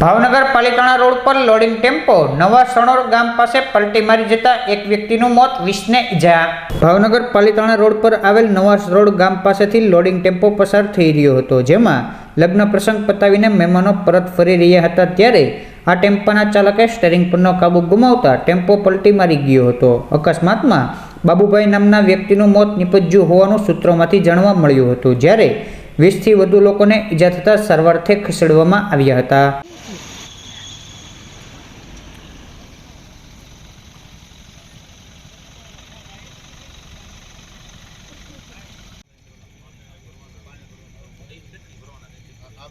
Bhavnagar Palitana road પર loading tempo નવા સણોર ગામ પાસે પલટી મારી જતા એક વ્યક્તિનું મોત વીસને ઈજા. ભાવનગર પાલિતાણા રોડ પર આવેલ નવા સરોડ ગામ પાસેથી લોડિંગ ટેમ્પો પસાર થઈ રહ્યો હતો, જેમાં લગ્ન પ્રસંગ પતાવીને મહેમાનો પરત ફરી રહ્યા હતા ત્યારે આ ટેમ્પાના ચાલકે સ્ટેરિંગ પરનો કાબુ ગુમાવતા ટેમ્પો પલટી મારી ગયો હતો. અકસ્માતમાં બાબુભાઈ નામના વ્યક્તિનું મોત નિપજ્યું હોવાનું સૂત્રોમાંથી જાણવા મળ્યું હતું, જ્યારે વીસથી વધુ લોકોને ઈજા થતાં સારવારથી ખસેડવામાં આવ્યા હતા.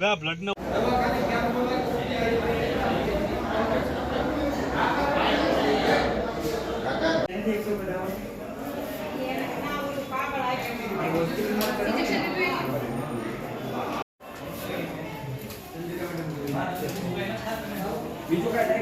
બે બ્લડનો બીજું કાંઈ